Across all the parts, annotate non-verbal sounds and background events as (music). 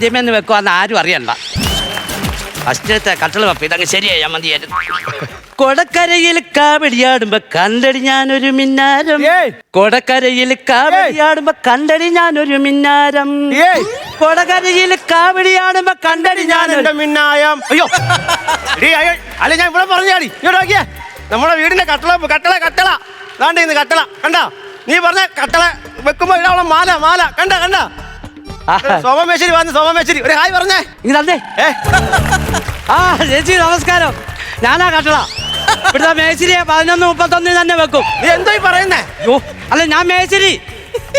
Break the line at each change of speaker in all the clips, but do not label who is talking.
ആദ്യമേ ഒന്ന് വെക്കുവാന്ന് ആരും അറിയണ്ട. ഫസ്റ്റത്തെ കട്ടള വെപ്പ് ഇതങ്ങ് ശരിയായി മതിയായിരുന്നു കൊടക്കരയിൽ കാവടിയാടുമ്പോ കണ്ടടി ഞാനൊരു മിന്നാരം. കൊടക്കരയിൽ കാവടിയാടുമ്പോ കണ്ടടി ഞാനൊരു മിന്നാരം. കൊടകരയിൽ കാവടിയാടുമ്പോ കണ്ടടി ഞാനൊരു
മിന്നായം. അയ്യോ. അല്ലെ ഞാൻ ഇവിടെ പറഞ്ഞാടി. ഇങ്ങോട്ട് നോക്കിയേ. നമ്മുടെ വീടിന്റെ കട്ടള കട്ടള കട്ടള. ഇന്ന് കട്ടള. കണ്ടോ? നീ പറഞ്ഞ കട്ടള വെക്കുമ്പോ ഇടാവളം മാല മാല. കണ്ട കണ്ട? സോമമേശ്വരി വന്ന് സോമമേശ്വരി ഒരു ഹായ് പറഞ്ഞേ.
ഇങ്ങനെ തന്നേ. ആ ചേച്ചി നമസ്കാരം. ഞാനാ കട്ടള. ഇവിടുത്തെ മേശിരിയെ പതിനൊന്ന് മുപ്പത്തൊന്നിന് തന്നെ വെക്കും.
നീ എന്തോ പറയുന്നേ?
യോ അല്ല ഞാൻ മേശിരി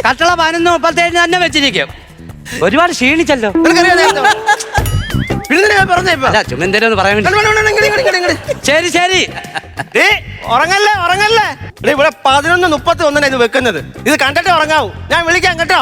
കട്ടള പതിനൊന്ന് മുപ്പത്തേഴിന് തന്നെ വെച്ചിരിക്കും. ഒരുപാട് ക്ഷീണിച്ചല്ലോ. പറയാൻ വേണ്ടി. ശരി ശരി.
ഉറങ്ങല്ലേ ഉറങ്ങല്ലേ? ഇവിടെ പതിനൊന്ന് മുപ്പത്തി ഒന്നിനാ ഇത് വെക്കുന്നത്. ഇത് കണ്ടിട്ടേ ഉറങ്ങാവൂ. ഞാൻ വിളിക്കാം കേട്ടോ.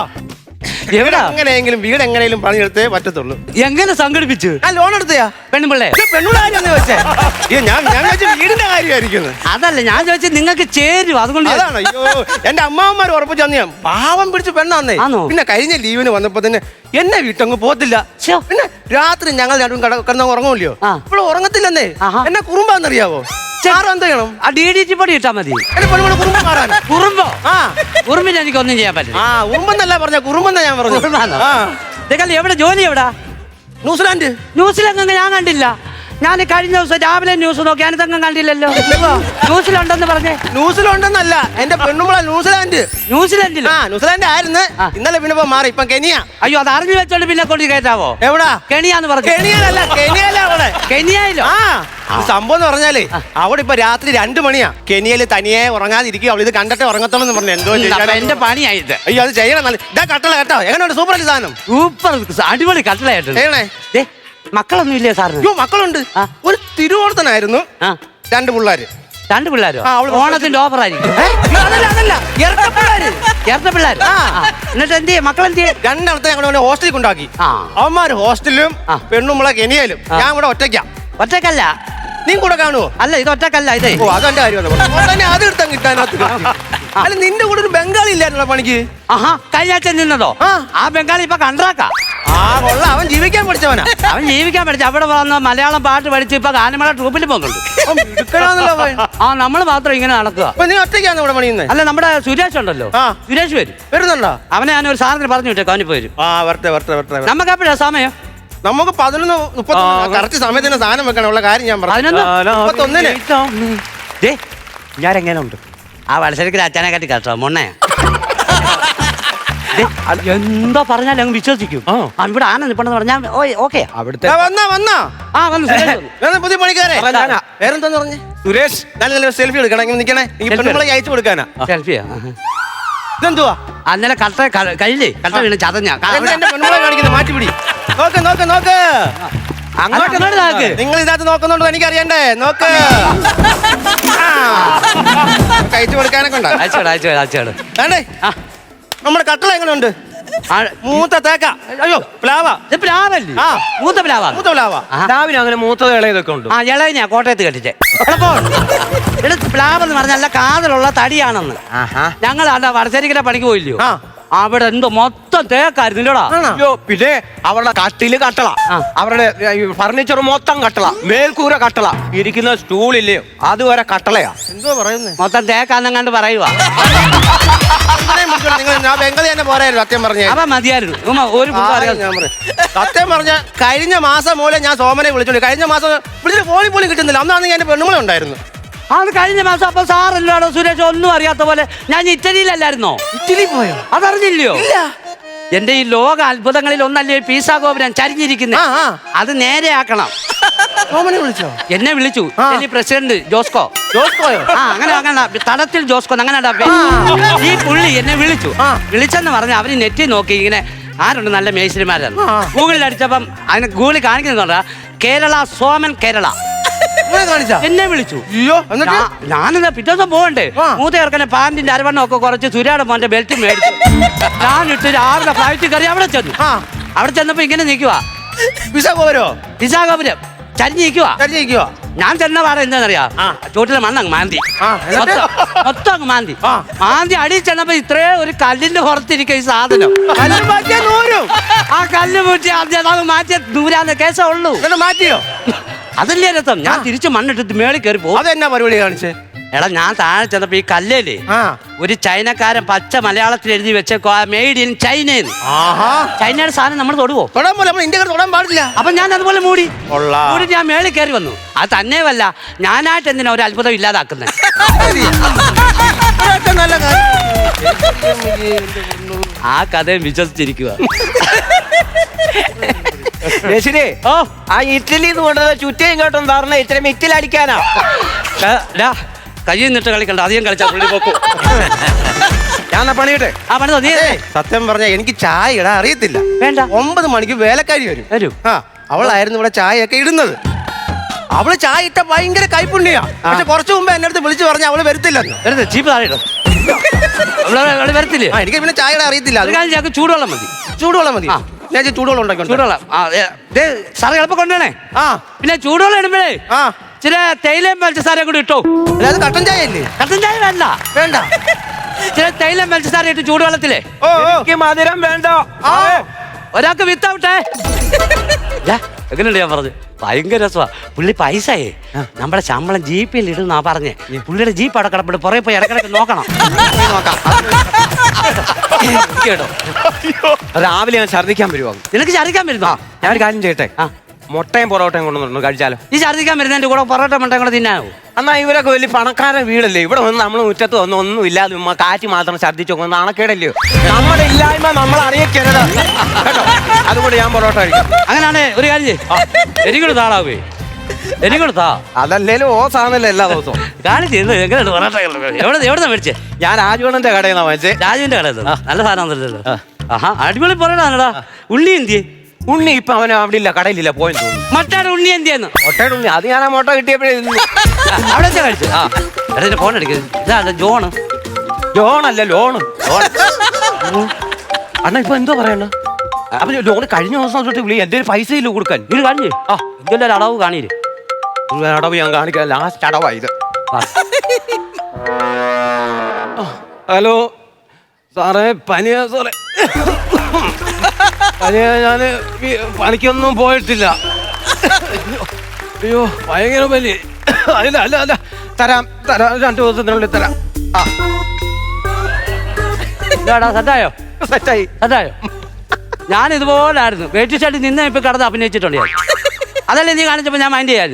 എവിടാ?
എങ്ങനെയെങ്കിലും വീട് എങ്ങനെയെങ്കിലും പണിയെടുത്തേ പറ്റത്തുള്ളൂ.
എങ്ങനെ സംഘടിപ്പിച്ചു?
ഞാൻ ലോൺ എടുത്തയാ.
പെണ്ണുപിള്ളേ
പെണ്ണുടെ കാര്യമെന്ന് വെച്ചേ (laughs) അയ്യോ ഞാൻ ഞാൻ വിചാരിച്ചു വീടിന്റെ കാര്യമായിരിക്കുന്നു.
അതല്ല ഞാൻ ചോദിച്ചത് നിങ്ങൾക്ക് ചേരും അതുകൊണ്ട്
അതാണ് അയ്യോ എന്റെ അമ്മാവന്മാർ ഉറപ്പിച്ചു ഞാൻ പാവം പിടിച്ച് പെണ്ണാന്നേ.
ആണോ?
പിന്നെ കഴിഞ്ഞ ലീവിന് വന്നപ്പോ തന്നെ എന്നെ വീട്ടങ്ങ് പോത്തില്ല
ശ്ശോ.
പിന്നെ രാത്രി ഞങ്ങൾ രണ്ടും കട കിടന്ന ഉറങ്ങൂല്ലയോ
ആ.
ഉറങ്ങത്തില്ലെന്നേ.
ആഹാ.
എന്നെ കുറുമ്പാന്നറിയാവോ? സാറും എന്ത് ചെയ്യണം
ആ ഡി ഡി ടി പൊടി ഇട്ടാ മതി.
എന്നെ പെണ്ണുമ്പോൾ കുറുമ്പ് മാറാൻ.
കുറുമ്പോ?
ആ.
കുറുമ്പിന് എനിക്കൊന്നും ചെയ്യാൻ പറ്റില്ല.
ആ ഉറുമ്പെന്നല്ല പറഞ്ഞ കുറുമ്പെന്നാ ഞാൻ പറഞ്ഞു
കുറുമ്പാന്നോ?
ആ.
എവിടെ? ജോലി എവിടാ?
ന്യൂസിലാൻഡ്.
ന്യൂസിലൊന്നും ഞാൻ കണ്ടില്ല. ഞാൻ കഴിഞ്ഞ ദിവസം രാവിലെ ന്യൂസ് നോക്കി. ഞാനിതൊന്നും കണ്ടില്ലല്ലോ. ന്യൂസിലുണ്ടെന്ന് പറഞ്ഞേ.
ന്യൂസിലുണ്ടെന്നല്ല എന്റെ പെണ്ണുമ്പള ന്യൂസിലാൻഡ്.
ന്യൂസിലാൻഡിൽ
ആ ന്യൂസിലാൻഡ് ആയിരുന്നു. ഇന്നലെ പിന്നെ മാറി ഇപ്പൊ കെനിയ.
അയ്യോ അത് അറിഞ്ഞു വെച്ചോണ്ട് പിന്നെ കൊണ്ട് കയറ്റാവോ?
എവിടാ?
കെണിയാന്ന് പറഞ്ഞു.
കെനിയല്ല അവിടെ.
കെനിയയിലോ?
ആ സംഭവം എന്ന് പറഞ്ഞാലേ അവിടെ ഇപ്പൊ രാത്രി രണ്ടു മണിയാ. കെനിയയിൽ തനിയെ ഉറങ്ങാതിരിക്കും അവൾ ഇത് കണ്ടിട്ട് ഉറങ്ങത്തോളം എന്ന് പറഞ്ഞു എന്തോ?
എന്റെ പണിയായത്.
അയ്യോ അത് ചെയ്യണം നല്ല ഇതാ കട്ടള കേട്ടോ. എങ്ങനെയുണ്ട്? സൂപ്പർ സാധനം
സൂപ്പർ അടിപൊളി കട്ടളയായിട്ട്
ചെയ്യണേ?
മക്കളൊന്നും ഇല്ലേ സാറിന്?
അയ്യോ മക്കളുണ്ട്. ഒരു തിരുവോണത്തിനായിരുന്നു
ആ.
രണ്ട് പിള്ളേര്.
രണ്ട് പിള്ളേരോ?
ആ, അവൾ
ഓണത്തിന്റെ ഓഫർ ആയിരിക്കും
ഏ? അയ്യോ, അതല്ല അതല്ല. ഇരട്ട പിള്ളേര്.
ചേർത്ത പിള്ളേർ
ആ.
എന്നിട്ട് എന്ത് ചെയ്യും? മക്കളെന്ത് ചെയ്യും?
രണ്ടിടത്തെ ഞങ്ങൾ ഹോസ്റ്റലിൽ കൊണ്ടാക്കി
ആ.
അവന്മാര് ഹോസ്റ്റലിലും
പെണ്ണും
പെണ്ണുമ്പളെ കെനിയയിലും ഞാൻ കൂടെ ഒറ്റയ്ക്കാം.
ഒറ്റക്കല്ല
നീ കൂടെ കാണുവോ?
അല്ല ഇത് ഒറ്റക്കല്ല ഇതേ.
ഓ അതെന്റെ കാര്യം അത്. എടുത്താൽ കിട്ടാനകത്ത് അല്ല നിന്റെ കൂടെ ഒരു ബംഗാളി ഇല്ലായിരുന്നോ പണിക്ക്?
ആഹാ കഴിഞ്ഞ ആഴ്ച നിന്നതോ?
ആ.
ആ ബംഗാളി ഇപ്പൊ കണ്ട്രാക്കാ
ആ കൊള്ള. അവൻ ജീവിക്കാൻ പഠിച്ചവനാ.
അവൻ ജീവിക്കാൻ പഠിച്ചു അവിടെ വന്ന് മലയാളം പാട്ട് പഠിച്ച് ഇപ്പൊ ഗാനമേള ട്രൂപ്പിൽ പോകുന്നുണ്ട്. ആ നമ്മൾ മാത്രം ഇങ്ങനെ നടക്കുക.
ഒറ്റയ്ക്കാണ് ഇവിടെ പണിയുന്നത്
അല്ല നമ്മുടെ സുരേഷ് ഉണ്ടല്ലോ. സുരേഷ് വരും.
വരുന്നുണ്ടോ?
അവനെ ഞാൻ ഒരു സാധനത്തിന് പറഞ്ഞു വിട്ടേക്കും അവന് പോരും
ആ വരട്ടെ വരട്ടെ വരട്ടെ.
നമുക്ക് എപ്പോഴാ സമയം?
നമുക്ക് പതിനൊന്ന് മുപ്പത്തി കറക്റ്റ് സമയത്തിന് സാധനം വെക്കണം ഉള്ള കാര്യം ഞാൻ പറഞ്ഞു.
ഞാൻ എങ്ങനെ ഉണ്ട് ആ വത്സരത്തിൽ അച്ഛനെ കാട്ടി കേട്ടോ മൊണ്ണേ ദേ, എന്തോ പറഞ്ഞാൽ അങ്ങ് വിശ്വസിക്കും.
ആ.
ആ, ഇവിടെ ആന നിപ്പണെന്ന് പറഞ്ഞാൽ ഓ ഓക്കെ.
അവിടുത്തെ
ആ, വന്നാ വന്നാ.
ആ വന്നു സുരേഷ് വന്നു.
ഞാൻ പുതിയ പണിക്കാരെ.
ആ, ഞാനാ.
വേറെന്താന്ന് പറഞ്ഞേ?
സുരേഷ്.
നല്ല നല്ല സെൽഫി എടുക്കണം ഇങ്ങനെ നിക്കണേ. ഈ
Selfie
പെണ്ണുമ്പളെ അയച്ചു കൊടുക്കാനാ.
സെൽഫിയാ?
ഇതെന്തുവാ?
അന്നലെ കട്ട ക- കയ്യിലേ കട്ട വീണ് ചതഞ്ഞ.
എന്താ എന്റെ പെണ്ണുമ്പളെ കാണിക്കുന്നത് മാറ്റിപ്പിടി നോക്ക് നോക്ക് നോക്ക്.
അങ്ങോട്ട് അങ്ങോട്ട് നോക്ക്.
നിങ്ങൾ ഇതിനകത്ത് നോക്കുന്നുണ്ടോ എനിക്ക് അറിയണ്ടേ നോക്ക് കഴിച്ചു കൊടുക്കാനൊക്കെ ഉണ്ടോ?
അയച്ചോട് അയച്ചോട് അയച്ചോട്
വേണ്ടേ?
ആ.
നമ്മുടെ കട്ടള എങ്ങനെയുണ്ട്? മൂത്ത തേക്ക. അയ്യോ പ്ലാവ.
ഇത് പ്ലാവല്ലേ?
ആ.
മൂത്ത പ്ലാവാ.
മൂത്ത പ്ലാവ.
അങ്ങനെ മൂത്തത് ഇളയതൊക്കെ ഉണ്ട്?
ആ ഇളയനാ കോട്ടയത്ത് കെട്ടിച്ചേ. എടുത്ത് പ്ലാവ് എന്ന് പറഞ്ഞാൽ നല്ല കാതലുള്ള തടിയാണെന്ന്. ഞങ്ങൾ അല്ല വടശ്ശേരിക്കര പണിക്ക് പോയില്ലയോ?
ആ.
അവിടെ എന്തോ മൊത്തം
തേക്കായിരുന്നില്ലടാ
അയ്യോ പിന്നെ അവരുടെ കട്ടിൽ കട്ടള. അവരുടെ ഫർണിച്ചർ മൊത്തം കട്ടള. മേൽക്കൂര കട്ടള. ഇരിക്കുന്ന സ്റ്റൂളില്ലയോ അതുവരെ കട്ടളയാ.
എന്തോ പറയുന്നത്
മൊത്തം തേക്കാന്നെങ്ങാണ്ട് പറയുക
സത്യം പറഞ്ഞേ കഴിഞ്ഞ മാസം മൂലം ഞാൻ സോമനെ വിളിച്ചോളൂ കഴിഞ്ഞ മാസം വിളിച്ചിട്ട് ഫോണിൽ പോലും കിട്ടുന്നില്ല. അന്നാണ് ഞാൻ പെണ്ണുങ്ങളെ ഉണ്ടായിരുന്നു
അത് കഴിഞ്ഞ മാസം അപ്പൊ സാറല്ലാടോ സുരേഷ് ഒന്നും അറിയാത്ത പോലെ ഞാൻ ഇറ്റലിയിലല്ലായിരുന്നോ?
ഇറ്റലി പോയോ?
അതറിഞ്ഞില്ലയോ? എന്റെ ഈ ലോക അത്ഭുതങ്ങളിൽ ഒന്നല്ലേ പീസാ ഗോപുരം ചരിഞ്ഞിരിക്കുന്നത് അത്
നേരെയാക്കണം. വിളിച്ചോ?
എന്നെ വിളിച്ചു. പ്രസിഡന്റ് ജോസ്കോ.
ജോസ്കോയോ?
ആ അങ്ങനെ അങ്ങനെ തടത്തിൽ ജോസ്കോ അങ്ങനെ ഈ പുള്ളി എന്നെ വിളിച്ചു. വിളിച്ചെന്ന് പറഞ്ഞ അവർ നെറ്റി നോക്കി ഇങ്ങനെ ആരുണ്ട് നല്ല മേശരിമാരാണ്. ഗൂഗിളിൽ അടിച്ചപ്പം അതിന് ഗൂഗിളിൽ കാണിക്കുന്നുണ്ടാ കേരള സോമൻ കേരള.
കാണിച്ചാ?
എന്നെ വിളിച്ചു.
അയ്യോ എന്നിട്ട്?
ഞാനെന്നാ പിറ്റേ ദിവസം പോകണ്ടേ. മൂത്ത ചേർക്കനെ പാന്റിന്റെ അരവണ്ണം ഒക്കെ കുറച്ച് സുരാടെ മോന്റെ ബെൽറ്റ് മേടിച്ചു. ഞാനിട്ട് രാവിലെ ഫ്ലൈറ്റ് കയറി അവിടെ ചെന്നു. അവിടെ ചെന്നപ്പോ ഇങ്ങനെ നിൽക്കുക
വിശാഖപുരോ? പോരോ
വിശാഖപുരം. ചരിഞ്ഞ് നിൽക്കുക
ചരിഞ്ഞിരിക്കുവോ
ഞാൻ ചെന്ന പാടെ എന്താണെന്നറിയാ. ചോട്ടിലെ മണ്ണങ്ങ് മാന്തി. മൊത്തം- അങ്ങ് മാന്തി. മാന്തി അടി ചെന്നപ്പോ ഇത്രേ ഒരു കല്ലിന്റെ പുറത്തിരിക്കും ഈ സാധനം. ആ കല്ല് മുറ്റി ആദ്യം മാറ്റിയ ദൂരാന്ന് കേസേ ഉള്ളൂ.
മാറ്റിയോ?
അതല്ലേ രസം? ഞാൻ തിരിച്ച് മണ്ണിട്ട് മേളിൽ കയറി പോകും.
അതെന്നാ പരിപാടി കാണിച്ചേ?
എടാ ഞാൻ താഴെ ചെന്നപ്പോ ഈ കല്ലേലേ
ആ.
ഒരു ചൈനക്കാരൻ പച്ച മലയാളത്തിൽ എഴുതി വെച്ചേക്കോ മെയ്ഡ് ഇൻ
ചൈന
ചൈനയുടെ സാധനം നമ്മൾ തൊടുവോ?
തൊടാൻ പാടില്ല.
അപ്പൊ ഞാൻ അതുപോലെ മൂടി. മൂടി ഞാൻ മേളിൽ കയറി വന്നു. അത് തന്നെയല്ല ഞാനായിട്ട് എന്തിനാ ഒരു അത്ഭുതം ഇല്ലാതാക്കുന്നത് ആ കഥയും വിശ്വസിച്ചിരിക്കുക (laughs)
ശരി
ഓ
ആ നിന്ന് കൊണ്ടുവന്ന ചുറ്റയും കേട്ടും തറണ ഇത്രയും ഇറ്റലടിക്കാനാ
കയ്യിൽ നിന്നിട്ട് കളിക്കണ്ട അധികം കളിച്ചാ പുള്ളി പോക്കും.
ഞാൻ എന്നാ പണിയിട്ടെ?
ആ പണിതോ നീ
സത്യം പറഞ്ഞ എനിക്ക് ചായ ഇടാൻ അറിയത്തില്ല.
വേണ്ട.
ഒമ്പത് മണിക്ക് വേലക്കാരി വരും.
വരും.
ആ അവളായിരുന്നു ഇവിടെ ചായയൊക്കെ ഇടുന്നത്. അവൾ ചായ ഇട്ട ഭയങ്കര കൈപ്പുണ്യാ. പക്ഷെ കുറച്ചു മുമ്പ് എന്റെ അടുത്ത് വിളിച്ചു പറഞ്ഞ അവൾ വരത്തില്ലെന്ന്.
വെറുതെ ചീപ്പ് താഴെ ഇടോ. അവൾ അവൾ വരത്തില്ലേ?
ആ എനിക്ക് പിന്നെ ചായ ഇടാൻ അറിയത്തില്ല.
ഒരു
അത്
ഞങ്ങൾക്ക് ചൂടുവെള്ളം മതി.
ചൂടുവെള്ളം മതി. ഞാൻ ഇച്ചിരി ചൂടുവെള്ളം ഉണ്ടാക്കി
ചൂടുവെള്ളം. ആ ഏ, ദേ, സാറ് എളുപ്പം കൊണ്ടുവരണേ.
ആ.
പിന്നെ ചൂടുവെള്ളം ഇടുമ്പോഴേ
ആ.
ചില തേയിലയും പഞ്ചസാരയും കൂടി ഇട്ടോ.
അല്ലാതെ അത് കട്ടൻ ചായ അല്ലേ?
കട്ടൻ ചായ വേണ്ട.
വേണ്ട.
ചില തേയിലയും പഞ്ചസാര ഇട്ട് ചൂടുവെള്ളത്തിലേ.
ഓ ഓ.
എനിക്ക് മധുരം വേണ്ട.
ആ.
ഒരാൾക്ക് വിത്തൗട്ടേ. എങ്ങനെയുണ്ട് ഞാൻ പറഞ്ഞു ഭയങ്കര രസമാ പുള്ളി പൈസയേ നമ്മുടെ ശമ്പളം ജീപ്പിൽ ഇടുന്നാ പറഞ്ഞേ. പുള്ളിയുടെ ജീപ്പ് അവിടെ കിടപ്പിട്ട് പുറകെ പോയി ഇടക്കിടക്ക് നോക്കണം. (laughs) കേട്ടോ
രാവിലെ ഞാൻ ഛർദ്ദിക്കാൻ വരുവാ?
നിനക്ക് ഛർദിക്കാൻ വരുന്നോ?
ഞാൻ ഒരു കാര്യം ചെയ്യട്ടെ.
ആ.
മുട്ടയും പൊറോട്ടയും കൊണ്ടുവന്നു കഴിച്ചാലോ?
ഈ ഛർദിക്കാൻ വരുന്നതിന്റെ കൂടെ പൊറോട്ട മുട്ടയും കൂടെ തിന്നാവോ
എന്നാ ഇവരൊക്കെ വലിയ പണക്കാരൻ വീടല്ലേ? ഇവിടെ വന്ന് നമ്മൾ മുറ്റത്ത് വന്ന് ഒന്നും ഇല്ലാതെ ഉമ്മ കാറ്റ് മാത്രം ഛർദ്ദിച്ചു നോക്കുന്ന നാണക്കേടല്ലയോ നമ്മുടെ ഇല്ലായ്മ നമ്മൾ അറിയിക്കരുത്. അതുകൊണ്ട് ഞാൻ പൊറോട്ട കഴിക്കും.
അങ്ങനെയാണേ ഒരു കാര്യം എനിക്കൊരു താളാവേ എരികൂടെ കൊടുത്താ
അതല്ലേലും ഓസാണല്ലോ എല്ലാ ദിവസവും.
കാണിച്ച് എന്ത് എങ്ങനെയുണ്ട് പൊറോട്ട എവിടെ എവിടെ മേടിച്ചേ?
ഞാൻ രാജുവണ്ണന്റെ കടയിൽ നിന്നാ മേടിച്ചേ.
രാജുവിന്റെ കടയിൽ നല്ല സാധനം ആഹാ അടിപൊളി പൊറോട്ടാണടാ ഉള്ളി എന്തിയേ?
ഉണ്ണി ഇപ്പൊ അവന് അവിടെ ഇല്ല കടയിലില്ല പോയെന്ന് തോന്നുന്നു.
മറ്റാടെ ഉണ്ണി എന്തിയെന്ന്?
മൊട്ടയുടെ ഉണ്ണി അത് ഞാൻ ആ മൊട്ട കിട്ടിയപ്പോഴേ.
അവിടെ വെച്ചാ കഴിച്ചു ആ. എടാ ഫോൺ എടുക്കുന്നത് ഇതാ ജോണ്.
ജോണല്ല loan loan. അണ്ണ ഇപ്പൊ എന്തോ പറയണ അപ്പൊ ലോൺ കഴിഞ്ഞ ദിവസം തൊട്ട് വിളി എന്റെ പൈസ ഇല്ല കൊടുക്കാൻ?
ഇത് കാണില്ലേ ആ. ഇതിന്റെ ഒരു അളവ് കാണിയില്ലേ?
ഒരു അടവ് ഞാൻ കാണിക്കാൻ ലാസ്റ്റ് അടവാ ഇത്. ഹലോ. സാറേ പനിയാ സാറേ. പനിയാ ഞാൻ പണിക്കൊന്നും പോയിട്ടില്ല. അയ്യോ ഭയങ്കര പനി. അല്ല അല്ല അല്ല. തരാം തരാം. രണ്ടു ദിവസത്തിനുള്ളിൽ തരാം. ആ.
സെറ്റായോ
സെറ്റായി.
സെറ്റായോ ഞാൻ ഇതുപോലായിരുന്നു വെയിറ്റ് നിന്നെ ഇപ്പൊ കടന്ന് അഭിനയിച്ചിട്ടുണ്ട് ഞാൻ. അതല്ലേ നീ കാണിച്ചപ്പോൾ ഞാൻ മൈൻഡ് ചെയ്യാൻ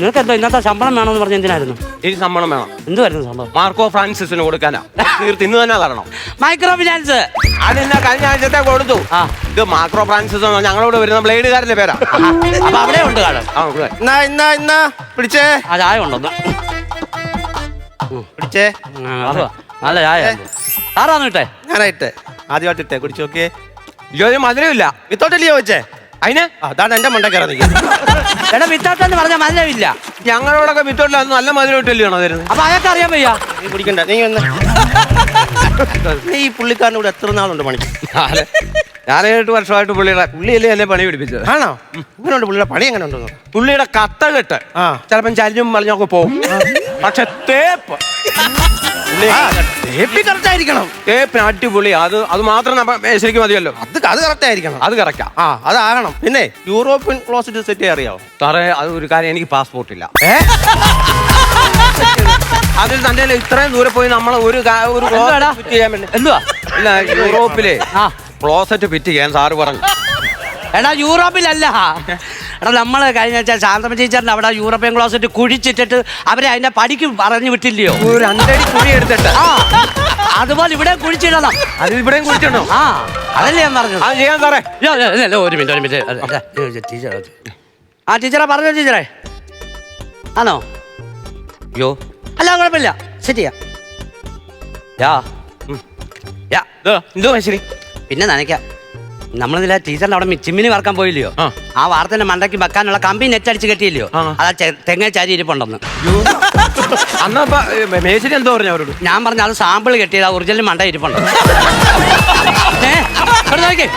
നിനക്ക് എന്തോ ഇന്നത്തെ ശമ്പളം വേണമെന്ന് പറഞ്ഞ എന്തിനായിരുന്നു?
ഈ ശമ്പളം വേണം.
എന്തുവായിരുന്നു സംഭവം
മാർക്കോ ഫ്രാൻസിസിന് കൊടുക്കാനാ. തീർത്ത് ഇന്ന് തന്നെ തരണം.
Microfinance.
അതെന്നാ കഴിഞ്ഞ ആഴ്ചത്തെ കൊടുത്തു.
ആ.
ഇത് മാക്രോ ഫ്രാൻസിസ് എന്ന് പറഞ്ഞാൽ ഞങ്ങളോട് വരുന്ന ബ്ലേഡുകാരന്റെ പേരാ.
അപ്പൊ അവിടെ ഉണ്ട്
ആ, കൊടുക്കാൻ.
എന്നാ എന്നാ എന്നാ പിടിച്ചേ.
ആ ചായ ഉണ്ടോ
പിടിച്ചേ.
നല്ല ചായ സാറാന്ന് ഇട്ടേ.
ഞാനായിട്ടെ ആദ്യമായിട്ട് ഇട്ടേ. കുടിച്ചു നോക്കിയേ.
ഇതൊരു മധുരമില്ല
വിത്തോട്ടല്ലേ ചോദിച്ചേ
അതിന്?
അതാണ് എന്റെ മണ്ടക്കറ നിൽക്കുന്നത്.
എടാ വിത്താട്ടെന്ന് പറഞ്ഞ മധുരമില്ല
ഞങ്ങളോടൊക്കെ വിത്തോട്ടില്ല അത് നല്ല മധുരം ഇട്ടല്ലോ തരുന്നത്?
അപ്പൊ അതൊക്കെ അറിയാൻ വയ്യ.
നീ പിടിക്കണ്ട നീ ഒന്ന് നീ ഈ കൂടെ എത്ര നാളുണ്ട് പണിക്ക്
ഞാനേട്ട് വർഷമായിട്ട് പുള്ളിയുടെ പുള്ളിയല്ലേ എന്നെ പണി പിടിപ്പിച്ചത്.
ആണോ? ഇങ്ങനെ പുള്ളിയുടെ പണി എങ്ങനെ ഉണ്ടെന്ന്
പുള്ളിയുടെ കത്ത കെട്ട്. ചിലപ്പം ചരിഞ്ഞും മറിഞ്ഞൊക്കെ പോകും. പക്ഷെ തേപ്പ്.
കറക്റ്റ് ആയിരിക്കണം
തേപ്പിന് അടിപൊളി. അത് അത് മാത്രം നമ്മ ശരിക്കും മതിയല്ലോ.
അത് അത് കറക്റ്റ് ആയിരിക്കണം
അത് കറക്റ്റാ
ആ. അതാകണം. പിന്നെ യൂറോപ്യൻ ക്ലോസറ്റ് സെറ്റ് അറിയാവോ?
സാറേ അത് ഒരു കാര്യം എനിക്ക് പാസ്പോർട്ട് ഇല്ല.
ഏ?
അതിൽ തന്നെ ഇത്രയും ദൂരെ പോയി നമ്മൾ ഒരു കാ- ഒരു
എന്തുവാടാ?
fit ചെയ്യാൻ വേണ്ടി
എന്തുവാ?
ഇല്ല യൂറോപ്പിലെ
ആ.
ക്ലോസറ്റ് ഫിറ്റ് ചെയ്യാൻ സാറ് പറഞ്ഞു.
എടാ യൂറോപ്പിലല്ല. എടാ നമ്മൾ കഴിഞ്ഞ വെച്ചാൽ ശാന്തമ ടീച്ചറിന്റെ അവിടെ യൂറോപ്യൻ ക്ലോസറ്റ് കുഴിച്ചിട്ടിട്ട് അവരെ അതിന്റെ പടിക്ക് പറഞ്ഞു വിട്ടില്ലയോ?
ഒരു രണ്ടടി കുഴി എടുത്തിട്ട്.
ആ അതുപോലെ ഇവിടെ കുഴിച്ചിടണം.
അത് ഇവിടെയും കുഴിച്ചിടണം?
ആ അതല്ലേ ഞാൻ പറഞ്ഞത്.
അത് ചെയ്യാൻ സാറേ.
ഒരു മിനിറ്റ് ഒരു മിനിറ്റ്. ടീച്ചർ ആ ടീച്ചറെ പറഞ്ഞോ ടീച്ചറെ? ആണോ? യോ. അല്ല കുഴപ്പമില്ല. ശരിയാ യാ. ഉം. യാ.
ഇത് എന്തോ ശരി
പിന്നെ നനയ്ക്കാം. നമ്മളിതിലെ ടീച്ചറിന്റെ അവിടെ ചിമ്മിന് വറക്കാൻ പോയില്ലയോ?
ആ.
ആ വാർത്തന്റെ മണ്ടയ്ക്ക് വെക്കാനുള്ള കമ്പി നെറ്റ് അടിച്ച് കെട്ടിയില്ലയോ?
ആ.
അതാ തെങ്ങ ചാരി ഇരിപ്പുണ്ടെന്ന്.
മേശരി എന്തോ പറഞ്ഞു അവരോട്?
ഞാൻ പറഞ്ഞ അത് സാമ്പിൾ കെട്ടിയത് ആ ഒറിജിനൽ മണ്ട ഇരിപ്പുണ്ട്. ഏ, ഇവിടെ നോക്കിക്കേ.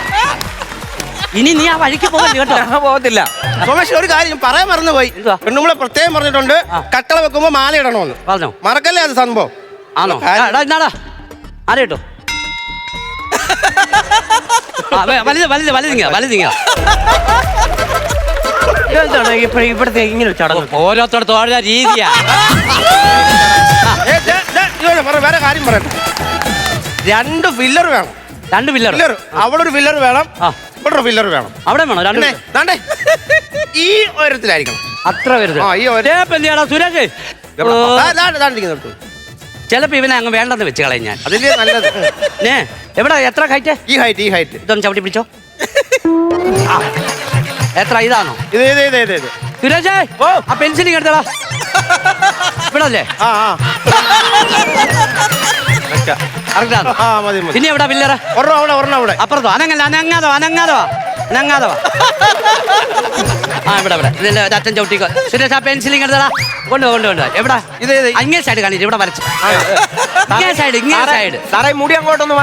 ഇനി നീ ആ വഴിക്ക് പോകല്ലേ കേട്ടോ.
ഞാൻ പോകത്തില്ല.
സോമേഷ് ഒരു കാര്യം പറയാൻ മറന്നുപോയി.
എന്തുവാ?
പെണ്ണുമ്പളെ പ്രത്യേകം പറഞ്ഞിട്ടുണ്ട് കട്ടള വെക്കുമ്പോ മാല ഇടണമെന്ന്
പറഞ്ഞോ?
മറക്കല്ലേ അത് സംഭവം?
ആണോ? എടാ ആരെ കേട്ടോ വെ- (laughs) വലുത് വലുത് വലുതിങ്ങ വലുതിങ്ങ.
എന്താണ് ഇപ്പൊ ഇവിടുത്തെ ഇങ്ങനെ ചടങ്ങ്?
ഓരോരുത്തടത്തും ഓരോ രീതിയാ.
ഏ, ദേ, ദേ, ഇതുപോലെ പറ, വേറെ കാര്യം പറയട്ടെ രണ്ട് ഫില്ലർ വേണം.
രണ്ട് പില്ലർ
ഫില്ലർ അവിടെ ഒരു ഫില്ലർ വേണം
ആ.
ഇവിടെ ഒരു ഫില്ലർ വേണം.
അവിടെ വേണോ? രണ്ട്
പിന്നെ? ദാണ്ടേ. ഈ ഉയരത്തിലായിരിക്കണം
അത്ര വരുത്
ആ, ഈ ഒരു-
സുരേഷ്.
ദാ, ദാ, ദാണ്ടിരിക്കുന്നു എടുത്തോ.
ചിലപ്പോ ഇവനെ അങ്ങ് വേണ്ടെന്ന് വെച്ച് കളയും ഞാൻ.
അതിലേ നല്ലത്.
ഏ എവിടെ എത്ര ഹൈറ്റ്
ഈ ഹൈറ്റ് ഈ ഹൈറ്റ്
ഇതൊന്ന് ചവിട്ടി പിടിച്ചോ. ആ. എത്ര ഇതാണോ?
ഇത് ഇത് ഇത് ഇത് ഇത്.
സുരേഷേ
ഓ.
ആ പെൻസിൽ എടുത്തടാ. ഇവിടെ അല്ലേ
ആ. ആ
കറക്റ്റാണോ
ആ മതി മതി.
ഇനി എവിടെ പിള്ളേറെ
ഒരെണ്ണം അവിടെ ഒരെണ്ണം അവിടെ.
അപ്പുറത്തോ? അനങ്ങല്ല അനങ്ങാതോ അനങ്ങാതോ. അനങ്ങാതോ ആ ഇവിടെ ഇവിടെ. ഇതിന്റെ ഒരു ചവിട്ടിക്കോ. സുരേഷ് ആ എടുത്തടാ കൊണ്ടു കൊണ്ടു കൊണ്ട് എവിടെ?
ഇത് ഇത്
അങ്ങേ സൈഡ് കാണിച്ചു ഇവിടെ വരച്ചു. ഇങ്ങേ സൈഡ് ഇങ്ങേ സൈഡ്
സാറേ മുടി അങ്ങോട്ടൊന്ന്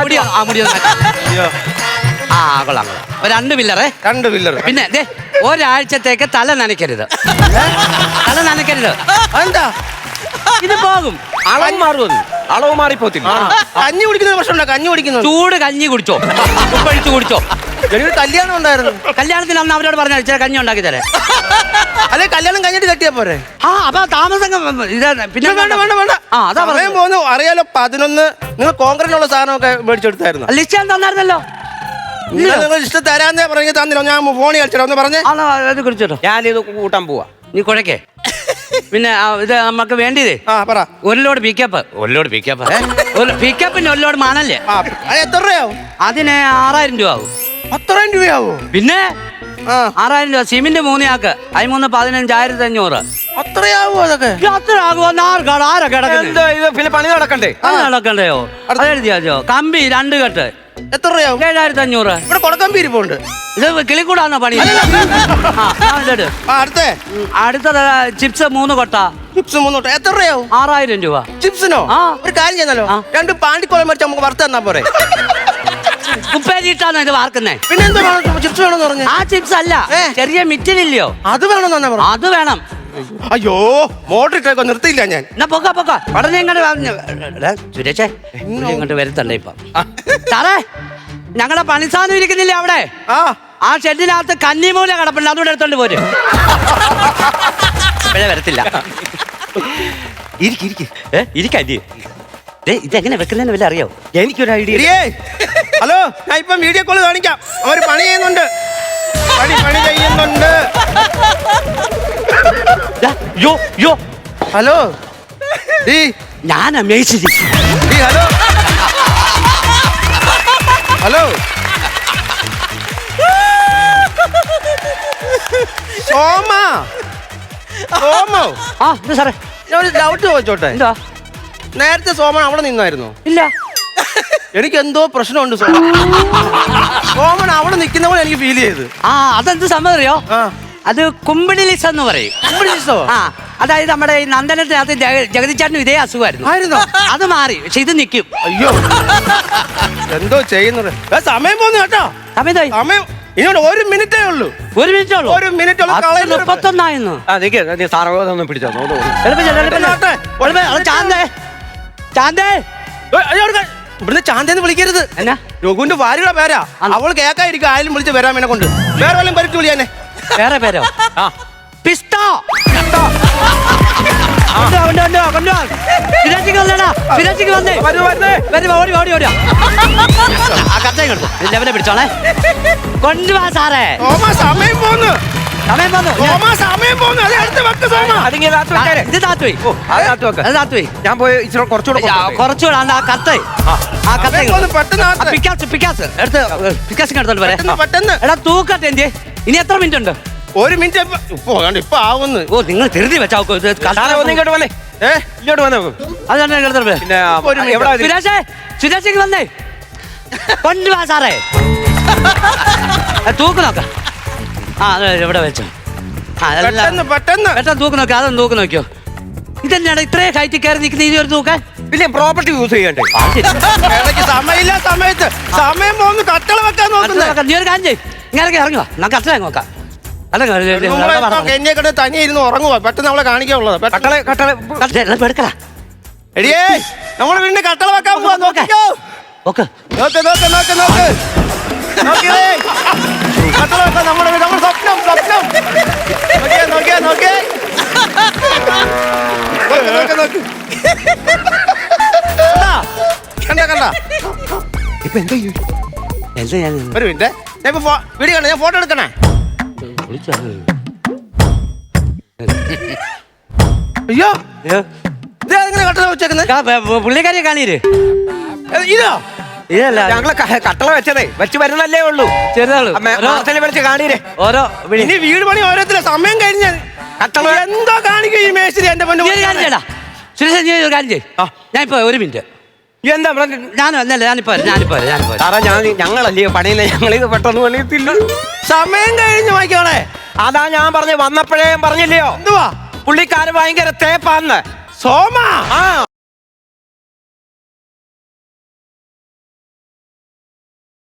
ആ കൊള്ളാം കൊള്ളാം. രണ്ട് പില്ലറേ
രണ്ട്
പിന്നെ ദേ ഒരാഴ്ചത്തേക്ക് തല നനയ്ക്കരുത്. തല നനയ്ക്കരുത്.
എന്താ
ഇത് പോകും.
അളവ് മാറുമെന്ന് അളവ് മാറിപ്പോത്തില്ല.
കഞ്ഞി കുടിക്കുന്ന പ്രശ്നമുണ്ടോ? കഞ്ഞി കുടിക്കുന്നു?
ചൂട് കഞ്ഞി കുടിച്ചോ. ഉപ്പഴിച്ച് കുടിച്ചോ.
എനിക്കൊരു കല്യാണം ഉണ്ടായിരുന്നു.
കല്യാണത്തിന് അന്ന് അവരോട് പറഞ്ഞ ഇച്ചിരി കഞ്ഞി ഉണ്ടാക്കി തരേ
അല്ലെ കല്യാണം കഴിഞ്ഞിട്ട് കെട്ടിയാ പോരെ?
ആ അപ്പൊ താമസം പിന്നെ
വേണ്ട വേണ്ട വേണ്ട.
ആ അതാ
പറയാൻ
പോകുന്നു
പോന്നു അറിയാലോ പതിനൊന്ന് നിങ്ങൾ കോൺഗ്രസിനുള്ള സാധനമൊക്കെ മേടിച്ചെടുത്തായിരുന്നു.
ലിസ്റ്റ് ഞാൻ തന്നായിരുന്നല്ലോ.
നിങ്ങൾ ഇഷ്ടം തരാന്നേ പറഞ്ഞ് തന്നില്ല. ഞാൻ ഫോണിൽ കളിച്ചിട്ട് ഒന്ന് പറഞ്ഞേ.
അത്
ഞാനിത് കൂട്ടാൻ പോവാ.
നീ കുഴക്കേ. പിന്നെ ഇത് നമുക്ക് വേണ്ടിയതേ.
ആ പറ.
ഒരു ലോഡ് പിക്കപ്പ് ഒരു ലോഡ് പിക്കപ്പ് പിക്കപ്പിന്റെ പിക്കപ്പിന് ഒരു ലോഡ് മണല്ലേ
എത്ര രൂപയാവും?
അതിന് ആറായിരം രൂപ ആവും.
പത്തറായിരം രൂപയാവോ?
പിന്നെ?
ആ.
ആറായിരം രൂപ സിമിന്റ് മൂന്നിയാക്ക് അതിമൂന്ന് പതിനഞ്ചായിരത്തി അഞ്ഞൂറ്
അത്രയാവോ അതൊക്കെ?
പിന്നെ പണി നടക്കണ്ടേ?
നടക്കണ്ടയോ? കമ്പി രണ്ട് കെട്ട്.
എത്ര രൂപയാവും
ഏഴായിരത്തി അഞ്ഞൂറ്
ഇവിടെ കൊടക്കമ്പി ഇരിപ്പുണ്ട്
ഇത് കിളിക്കൂടാന്നോ പണി. ആ അടുത്തത് ചിപ്സ് മൂന്ന് കൊട്ട.
ചിപ്സ് മുന്നോട്ട് എത്ര രൂപയാവും
ആറായിരം രൂപ.
ചിപ്സിനോ? ഒരു കാര്യം ചെയ്യുന്നല്ലോ
ആ.
രണ്ട് പാണ്ടിക്കോളം മേടിച്ച് നമുക്ക് വറുത്ത് തന്നാ പോരെ.
ഉപ്പേരിട്ടാണോ ഇത് വാർക്കുന്നേ?
പിന്നെന്താ ചിപ്സ് വേണമെന്ന് പറഞ്ഞു.
ആ ചിപ്സ് അല്ല. ചെറിയ മിറ്റിലില്ലയോ?
അത് വേണമെന്ന് തന്നെ പറഞ്ഞു.
അത് വേണം.
അയ്യോ മോട്ടർ ഇട്ടേക്കോ നിർത്തിയില്ല ഞാൻ.
എന്നാ പൊക്ക പൊക്ക. ഉടനെ ഇങ്ങോട്ട് വന്ന് സുരേഷേ ഇങ്ങോട്ട് വരുത്തണ്ടേ ഇപ്പൊ. സാറേ ഞങ്ങളുടെ പണിസാധനം ഇരിക്കുന്നില്ലേ അവിടെ?
ആ.
ആ ഷെഡിനകത്ത് കന്നിമൂല കിടപ്പുണ്ട്. അതുകൂടെ എടുത്തോണ്ട് പോരും. ഇപ്പഴേ വരത്തില്ല. ഏ ഇരിക്കല്ലേ ദേ, ഇതെങ്ങനെ വെക്കുന്നതിന് വല്ല അറിയോ?
എനിക്കൊരു ഐഡിയ
ഹലോ ഞാൻ ഇപ്പം വീഡിയോ കോൾ കാണിക്കാം. അവർ പണി ചെയ്യുന്നുണ്ട്. പണി പണി ചെയ്യുന്നുണ്ട്.
യോ യോ.
ഹലോ. ഈ
ഞാൻ
ഈ ഹലോ. ഹലോ. സോമ. സോമോ.
ആ ഇത് സാറേ.
ഞാൻ ഒരു ഡൗട്ട് ചോദിച്ചോട്ടെ?
എന്താ?
നേരത്തെ സോമൻ അവിടെ നിന്നായിരുന്നു?
ഇല്ല.
എനിക്ക് എന്തോ പ്രശ്നമുണ്ട് സോമൻ. അവിടെ നിൽക്കുന്ന പോലെ എനിക്ക് ഫീൽ ചെയ്ത്.
ആ അതെന്ത് സംഭവം അറിയോ? അത് കുമ്പിടിലിസ് എന്ന് പറയും.
കുമ്പിളിസോ
ആ അതായത് നമ്മുടെ ഈ നന്ദനത്തിനകത്ത് ജഗ- ജഗതിച്ചാട്ടിനും ഇതേ അസുഖമായിരുന്നു.
ആയിരുന്നോ?
അത് മാറി പക്ഷെ ഇത് നിൽക്കും
അയ്യോ. എന്തോ ചെയ്യുന്നത് സമയം പോന്നു കേട്ടോ.
സമയത്തായി
സമയം ഇനിയോട് ഒരു മിനിറ്റേ ഉള്ളൂ.
ഒരു മിനിറ്റ് ഉള്ളൂ.
ഒരു മിനിറ്റ്
മുപ്പത്തൊന്നായിരുന്നു
ആ നിക്ക് നീ സാറോതൊന്നും പിടിച്ചോ
ചാന്തേ. ചാന്തേ.
ഇവിടുന്ന് ചാന്തേന്ന് വിളിക്കരുത്.
എന്നാ?
രഘുവിന്റെ ഭാര്യയുടെ പേരാ? അവൾ കേക്കായിരിക്കും ആയാലും വിളിച്ച് വരാൻ എന്നെ കൊണ്ട്. വേറെ വല്ലതും പരിച്ചു വിളിയാനെ
വേറെ പേരോ?
ആ.
പിസ്തോ. കൊണ്ടുവാ സാറേ.
സമയം പോന്നു.
സമയം വന്നു.
സോമ സമയം പോന്നു. അത് അടുത്ത് വെക്ക് സോമ.
അതിങ്ങനെ താത്ത് വെച്ചേരെ.
ഇത് താത്തുപോയി
ഓ അത് താത്ത് വെക്ക്.
അത് താത്തുപോയി
ഞാൻ പോയി ഇച്ചിരി കുറച്ചുകൂടെ.
കുറച്ചുകൂടെ ആ കത്ത്. ആ. കത്ത്
സമയം പോന്നു പെട്ടെന്ന്
ആ
ആക്ക്.
പിക്കാസ് പിക്കാസ്. എടുത്ത് പിക്കാസ് എടുത്തോണ്ട് വരെ.
പെട്ടെന്ന് പെട്ടെന്ന്.
എടാ തൂക്കത്തെ എന്ത് ഇനി എത്ര മിനിറ്റ് ഉണ്ട്?
ഒരു മിനിറ്റ് ഇപ്പൊ- ഇപ്പൊ ആവുന്നു.
ഓ നിങ്ങൾ തിരുതി വെച്ചാ
സാറേ ഒന്ന് ഇങ്ങോട്ട് വന്നേ.
ഏ?
ഇങ്ങോട്ട് വന്നേ.
അത്
പിന്നെ
ഒരു.
എവിടെ
സുരേഷേ സുരേഷിക്ക് വന്നേ. കൊണ്ടുവാ സാറേ. (laughs) ആ, തൂക്ക് നോക്ക. ആ ഇവിടെ വെച്ചോ. ആ
പെട്ടെന്ന് പെട്ടെന്ന്.
പെട്ടെന്ന് തൂക്ക് നോക്കി അതൊന്ന് തൂക്ക് നോക്കിയോ. ഇതന്നെയാണ് ഇത്രയും ഹൈറ്റിൽ കയറി നിൽക്കുന്ന ഇനി ഒരു തൂക്കാൻ
പിന്നെ പ്രോപ്പർട്ടി യൂസ് ചെയ്യണ്ടേ?
ഇടയ്ക്ക് സമയമില്ല സമയത്ത്. സമയം പോന്നു കട്ടള വെക്കാൻ നോക്കുന്നത്
നീ ഒരു ചെയ്യ്. ഇങ്ങനെ ഇറങ്ങുക ഞാൻ കട്ടല നോക്കാം.
എന്നെ കിടന്ന് തനിയെ ഇരുന്ന് ഉറങ്ങുക പെട്ടെന്ന് അവളെ കാണിക്കാനുള്ളത്
കട്ടള കട്ടള
എടുക്കല
എടിയേ നമ്മുടെ വീടിന്റെ കട്ടള വെക്കാൻ പോവാ. നോക്കിക്കോ.
ഓക്കെ
നോക്ക് നോക്ക് നോക്ക് നോക്ക്. നോക്കിയേ നമ്മുടെ നമ്മുടെ സ്വപ്നം സ്വപ്നം. നോക്കിയേ നോക്കിയേ നോക്കിയേ. നോക്ക് നോക്ക് നോക്ക്. കണ്ട? കണ്ട
ഇപ്പൊ എന്താ?
എന്താ ഞാൻ
ഒരു മിനിറ്റ്. ഞാൻ ഇപ്പൊ വീഡിയോ കണ്ട? ഞാൻ ഫോട്ടോ എടുക്കണേ. അയ്യോ. ഇത് എങ്ങനെ കട്ടള വെച്ചേക്കുന്നത്
പുള്ളിക്കാരിയെ കാണീര്
ഇതോ.
ഇതല്ല
ഞങ്ങൾ ക- കട്ടള വെച്ചതേ. വെച്ച് വരുന്നല്ലേ ഉള്ളൂ.
ചെറുതാൾ.
അമ്മ, മാർച്ചനെ വിളിച്ച് കാണീരേ
ഓരോ വിളി.
ഇനി വീട് പണി ഓരോരുത്തരും സമയം
കട്ടള
എന്തോ കാണിക്കും ഈ മേശരി എന്റെ
നീ ഒരു കാര്യം
പൊന്നു.
ചെയ്യടാ. സുരേഷ് നീ ഒരു കാര്യം ചെയ്യ്.
ആ.
ഞാനിപ്പോ ഒരു മിനിറ്റ്.
എന്താ ഇവിടെ
ഞാൻ അല്ലല്ല ഞാനിപ്പോ വരാം, ഞാനിപ്പോ വരാം, ഞാനിപ്പോ വരാം.
സാറാ ഞാൻ ഞങ്ങളല്ലേ പണിയുന്ന ഞങ്ങളിത് പെട്ടെന്ന് പണിയത്തില്ല.
സമയം കഴിഞ്ഞു വായിക്കോളെ
അതാ ഞാൻ പറഞ്ഞു വന്നപ്പോഴേ പറഞ്ഞില്ലയോ?
എന്തുവാ?
പുള്ളിക്കാര് ഭയങ്കര തേപ്പാന്ന്.
സോമാ?
ആ.